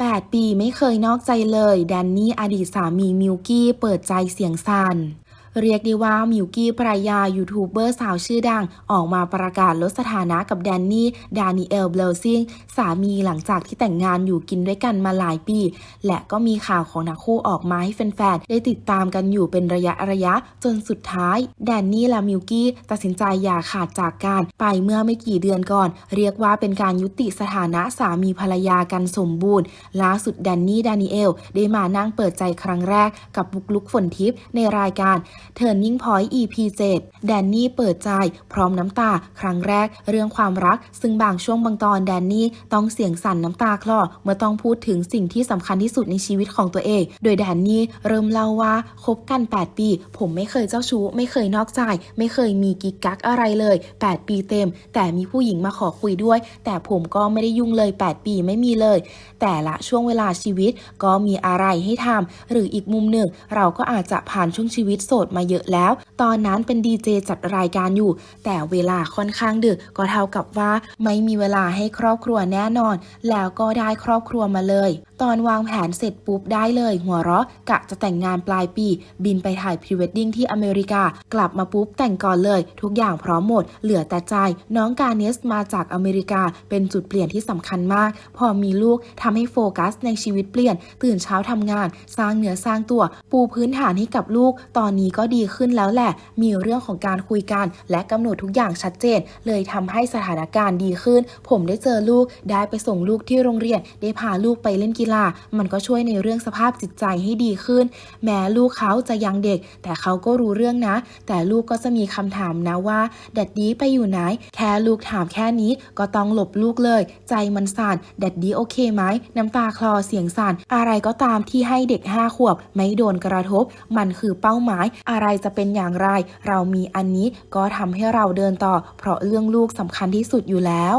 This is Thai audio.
8 ปีไม่เคยนอกใจเลย แดนนี่อดีตสามีมิวกี้เปิดใจเสียงสั่น เรียกได้ว่ามิวกี้ภรรยายูทูบเบอร์สาวชื่อดัง ออกมาประกาศลดสถานะกับแดนนี่ ดานิเอล เบลซิง สามีหลังจากที่แต่งงานอยู่กินด้วยกันมาหลายปี และก็มีข่าวของนักคู่ออกมาให้แฟนๆ ได้ติดตามกันอยู่เป็นระยะระยะ จนสุดท้าย แดนนี่และมิวกี้ตัดสินใจอย่าขาดจากกันไปเมื่อไม่กี่เดือนก่อน เรียกว่าเป็นการยุติสถานะสามีภรรยากันสมบูรณ์ล่าสุดแดนนี่ ดานิเอล ได้มานั่งเปิดใจครั้งแรกกับบุกลุกฝนทิพย์ในรายการ Turning Point EP 7 แดนนี่เปิดใจ พร้อมน้ำตา ครั้งแรก เรื่องความรัก ซึ่งบางช่วงบางตอนแดนนี่ต้องเสียงสั่นน้ำตาคลอเมื่อต้องพูดถึงสิ่งที่สำคัญที่สุดในชีวิตของตัวเอง โดยแดนนี่เริ่มเล่าว่าคบกัน 8 ปี ผมไม่เคยเจ้าชู้ ไม่เคยนอกใจ ไม่เคยมีกิ๊กกักอะไรเลย 8 ปีเต็ม แต่มีผู้หญิงมาขอคุยด้วย แต่ผมก็ไม่ได้ยุ่งเลย 8 ปีไม่มีเลย แต่ละช่วงเวลาชีวิตก็มีอะไรให้ทำหรืออีกมุมหนึ่ง เราก็อาจจะผ่านช่วงชีวิตโสดมาเยอะแล้ว ตอนนั้นเป็นดีเจจัดรายการอยู่ แต่เวลาค่อนข้างดึกก็เท่ากับว่า ไม่มีเวลาให้ครอบครัวแน่นอน แล้วก็ได้ครอบครัวมาเลย ตอนวางแผนเสร็จปุ๊บได้เลยหัวเราะกะจะแต่งงานปลายปี บินไปถ่ายพรีเวดดิ้งที่อเมริกา กลับมาปุ๊บแต่งก่อนเลย ทุกอย่างพร้อมหมด เหลือแต่ใจ น้องกาเนสมาจากอเมริกา เป็นจุดเปลี่ยนที่สำคัญมาก พอมีลูกทำให้โฟกัสในชีวิตเปลี่ยน ตื่นเช้าทำงาน สร้างเนื้อสร้างตัว ปูพื้นฐานให้กับลูก ตอนนี้ก็ดีขึ้นแล้วแหละ มีเรื่องของการคุยกัน และกำหนดทุกอย่างชัดเจน เลยทำให้สถานการณ์ดีขึ้น ผมได้เจอลูกได้ไปส่งลูกที่โรงเรียนได้พาลูกไปเล่นกีฬา มันก็ช่วยในเรื่องสภาพจิตใจให้ดีขึ้น แม้ลูกเขาจะยังเด็ก แต่เขาก็รู้เรื่องนะ แต่ลูกก็จะมีคำถามนะว่าแดดดี้ไปอยู่ไหน แค่ลูกถามแค่นี้ก็ต้องหลบลูกเลย ใจมันสั่นแดดดี้โอเคไหมน้ำตาคลอเสียงสั่นอะไรก็ตามที่ให้เด็กห้าขวบ ไม่โดนกระทบ มันคือเป้าหมาย อะไรจะเป็นอย่างไร เรามีอันนี้ก็ทำให้เราเดินต่อ เพราะเรื่องลูกสำคัญที่สุดอยู่แล้ว